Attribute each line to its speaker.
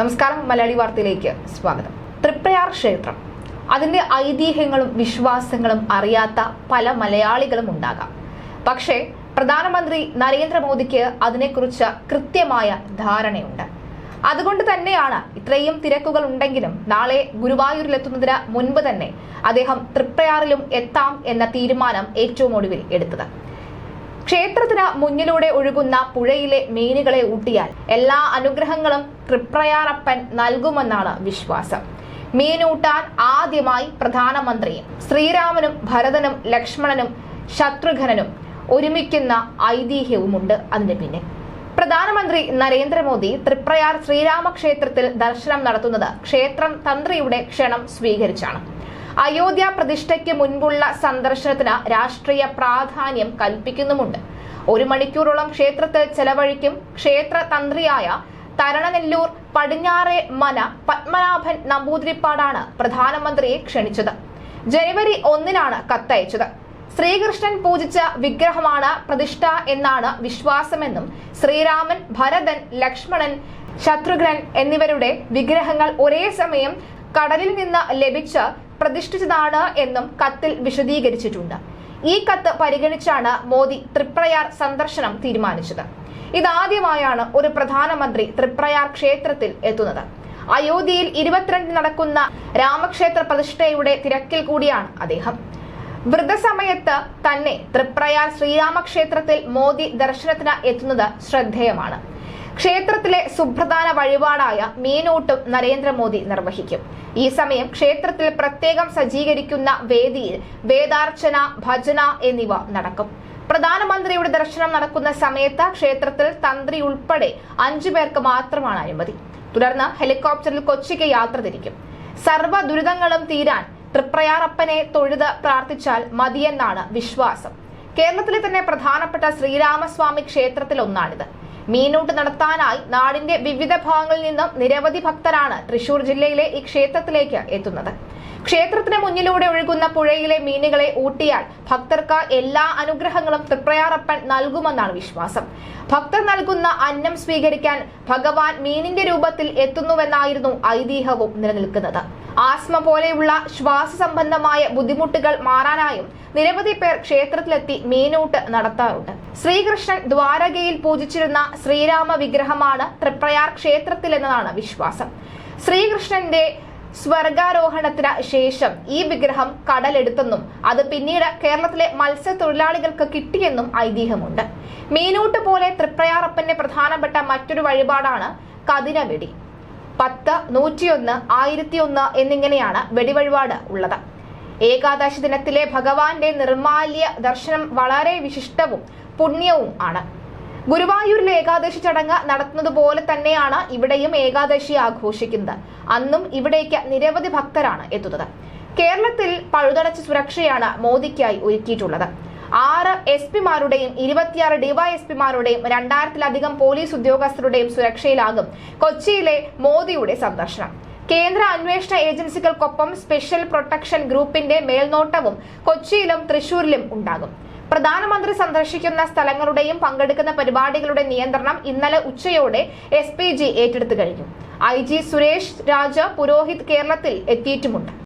Speaker 1: നമസ്കാരം മലയാളി വാർത്തയിലേക്ക് സ്വാഗതം. തൃപ്രയാർ ക്ഷേത്രം. അതിന്റെ ഐതിഹ്യങ്ങളും വിശ്വാസങ്ങളും അറിയാത്ത പല മലയാളികളും ഉണ്ടാകാം. പക്ഷേ പ്രധാനമന്ത്രി നരേന്ദ്രമോദിക്ക് അതിനെക്കുറിച്ച് കൃത്യമായ ധാരണയുണ്ട്. അതുകൊണ്ട് തന്നെയാണ് ഇത്രയും തിരക്കുകൾ ഉണ്ടെങ്കിലും നാളെ ഗുരുവായൂരിലെത്തുന്നതിന് മുൻപ് തന്നെ അദ്ദേഹം തൃപ്രയാറിലും എത്താം എന്ന തീരുമാനം ഏറ്റവും ഒടുവിൽ എടുത്തത്. ക്ഷേത്രത്തിന് മുന്നിലൂടെ ഒഴുകുന്ന പുഴയിലെ മീനുകളെ ഊട്ടിയാൽ എല്ലാ അനുഗ്രഹങ്ങളും തൃപ്രയാറപ്പൻ നൽകുമെന്നാണ് വിശ്വാസം. മീനൂട്ടാൻ ആദ്യമായി പ്രധാനമന്ത്രിയും ശ്രീരാമനും ഭരതനും ലക്ഷ്മണനും ശത്രുഘ്നനും ഒരുമിക്കുന്ന ഐതിഹ്യവുമുണ്ട് അതിന് പിന്നെ പ്രധാനമന്ത്രി നരേന്ദ്രമോദി തൃപ്രയാർ ശ്രീരാമക്ഷേത്രത്തിൽ ദർശനം നടത്തുന്നത് ക്ഷേത്രം തന്ത്രിയുടെ ക്ഷണം സ്വീകരിച്ചാണ്. അയോധ്യ പ്രതിഷ്ഠയ്ക്ക് മുൻപുള്ള സന്ദർശനത്തിന് രാഷ്ട്രീയ പ്രാധാന്യം കൽപ്പിക്കുന്നുമുണ്ട്. ഒരു മണിക്കൂറോളം ക്ഷേത്രത്തിൽ ചെലവഴിക്കും ക്ഷേത്ര തന്ത്രിയായ തരണനെല്ലൂർ പടിഞ്ഞാറെ മന പത്മനാഭൻ നമ്പൂതിരിപ്പാടാണ് പ്രധാനമന്ത്രിയെ ക്ഷണിച്ചത്. ജനുവരി ഒന്നിനാണ് കത്തയച്ചത്. ശ്രീകൃഷ്ണൻ പൂജിച്ച വിഗ്രഹമാണ് പ്രതിഷ്ഠ എന്നാണ് വിശ്വാസമെന്നും ശ്രീരാമൻ ഭരതൻ ലക്ഷ്മണൻ ശത്രുഘ്നൻ എന്നിവരുടെ വിഗ്രഹങ്ങൾ ഒരേ സമയം കടലിൽ നിന്ന് ലഭിച്ച് പ്രതിഷ്ഠിച്ചതാണ് എന്നും കത്തിൽ വിശദീകരിച്ചിട്ടുണ്ട്. ഈ കത്ത് പരിഗണിച്ചാണ് മോദി തൃപ്രയാർ സന്ദർശനം തീരുമാനിച്ചത്. ഇതാദ്യമായാണ് ഒരു പ്രധാനമന്ത്രി തൃപ്രയാർ ക്ഷേത്രത്തിൽ എത്തുന്നത്. അയോധ്യയിൽ ഇരുപത്തിരണ്ടിന് നടക്കുന്ന രാമക്ഷേത്ര പ്രതിഷ്ഠയുടെ തിരക്കിൽ കൂടിയാണ് അദ്ദേഹം. വൃദ്ധസമയത്ത് തന്നെ തൃപ്രയാർ ശ്രീരാമക്ഷേത്രത്തിൽ മോദി ദർശനത്തിന് എത്തുന്നത് ശ്രദ്ധേയമാണ്. ക്ഷേത്രത്തിലെ സുപ്രധാന വഴിപാടായ മീനൂട്ടും നരേന്ദ്രമോദി നിർവഹിക്കും. ഈ സമയം ക്ഷേത്രത്തിൽ പ്രത്യേകം സജ്ജീകരിക്കുന്ന വേദിയിൽ വേദാർച്ചന ഭജന എന്നിവ നടക്കും. പ്രധാനമന്ത്രിയുടെ ദർശനം നടക്കുന്ന സമയത്ത് ക്ഷേത്രത്തിൽ തന്ത്രി ഉൾപ്പെടെ അഞ്ചു പേർക്ക് മാത്രമാണ് അനുമതി. തുടർന്ന് ഹെലികോപ്റ്ററിൽ കൊച്ചിക്ക് യാത്ര തിരിക്കും. സർവ ദുരിതങ്ങളും തീരാൻ തൃപ്രയാറപ്പനെ തൊഴുത് പ്രാർത്ഥിച്ചാൽ മതിയെന്നാണ് വിശ്വാസം. കേരളത്തിലെ തന്നെ പ്രധാനപ്പെട്ട ശ്രീരാമസ്വാമി ക്ഷേത്രത്തിൽ ഒന്നാണിത് മീനൂട്ട് നടത്താനായി നാടിന്റെ വിവിധ ഭാഗങ്ങളിൽ നിന്നും നിരവധി ഭക്തരാണ് തൃശൂർ ജില്ലയിലെ ഈ ക്ഷേത്രത്തിലേക്ക് എത്തുന്നത്. ക്ഷേത്രത്തിന് മുന്നിലൂടെ ഒഴുകുന്ന പുഴയിലെ മീനുകളെ ഊട്ടിയാൽ ഭക്തർക്ക് എല്ലാ അനുഗ്രഹങ്ങളും തൃപ്രയാറപ്പൻ നൽകുമെന്നാണ് വിശ്വാസം. ഭക്തർ നൽകുന്ന അന്നം സ്വീകരിക്കാൻ ഭഗവാൻ മീനിന്റെ രൂപത്തിൽ എത്തുന്നുവെന്നായിരുന്നു ഐതിഹ്യവും നിലനിൽക്കുന്നത്. ആസ്മ പോലെയുള്ള ശ്വാസ സംബന്ധമായ ബുദ്ധിമുട്ടുകൾ മാറാനായും നിരവധി പേർ ക്ഷേത്രത്തിലെത്തി മീനൂട്ട് നടത്താറുണ്ട്. ശ്രീകൃഷ്ണൻ ദ്വാരകയിൽ പൂജിച്ചിരുന്ന ശ്രീരാമ വിഗ്രഹമാണ് തൃപ്രയാർ ക്ഷേത്രത്തിലെന്നതാണ് വിശ്വാസം. ശ്രീകൃഷ്ണന്റെ സ്വർഗാരോഹണത്തിന് ശേഷം ഈ വിഗ്രഹം കടലെടുത്തെന്നും അത് പിന്നീട് കേരളത്തിലെ മത്സ്യത്തൊഴിലാളികൾക്ക് കിട്ടിയെന്നും ഐതിഹ്യമുണ്ട്. മീനൂട്ട് പോലെ തൃപ്രയാറപ്പന്റെ പ്രധാനപ്പെട്ട മറ്റൊരു വഴിപാടാണ് കതിരവെടി പത്ത് നൂറ്റിയൊന്ന് ആയിരത്തി ഒന്ന് എന്നിങ്ങനെയാണ് വെടിവഴിപാട് ഉള്ളത്. ഏകാദശി ദിനത്തിലെ ഭഗവാന്റെ നിർമാല്യ ദർശനം വളരെ വിശിഷ്ടവും പുണ്യവും ആണ്. ഗുരുവായൂരിലെ ഏകാദശി ചടങ്ങ് നടത്തുന്നത് പോലെ തന്നെയാണ് ഇവിടെയും ഏകാദശി ആഘോഷിക്കുന്നത്. അന്നും ഇവിടേക്ക് നിരവധി ഭക്തരാണ് എത്തുന്നത്. കേരളത്തിൽ പഴുതടച്ച സുരക്ഷയാണ് മോദിക്കായി ഒരുക്കിയിട്ടുള്ളത്. ആറ് എസ് പിമാരുടെയും ഇരുപത്തിയാറ് ഡിവൈഎസ്പിമാരുടെയും രണ്ടായിരത്തിലധികം പോലീസ് ഉദ്യോഗസ്ഥരുടെയും സുരക്ഷയിലാകും കൊച്ചിയിലെ മോദിയുടെ സന്ദർശനം. കേന്ദ്ര അന്വേഷണ ഏജൻസികൾക്കൊപ്പം സ്പെഷ്യൽ പ്രൊട്ടക്ഷൻ ഗ്രൂപ്പിന്റെ മേൽനോട്ടവും കൊച്ചിയിലും തൃശൂരിലും ഉണ്ടാകും. പ്രധാനമന്ത്രി സന്ദർശിക്കുന്ന സ്ഥലങ്ങളുടെയും പങ്കെടുക്കുന്ന പരിപാടികളുടെ നിയന്ത്രണം ഇന്നലെ ഉച്ചയോടെ എസ് പി ജി ഏറ്റെടുത്തു കഴിഞ്ഞു. ഐ ജി സുരേഷ് രാജ പുരോഹിത് കേരളത്തിൽ എത്തിയിട്ടുമുണ്ട്.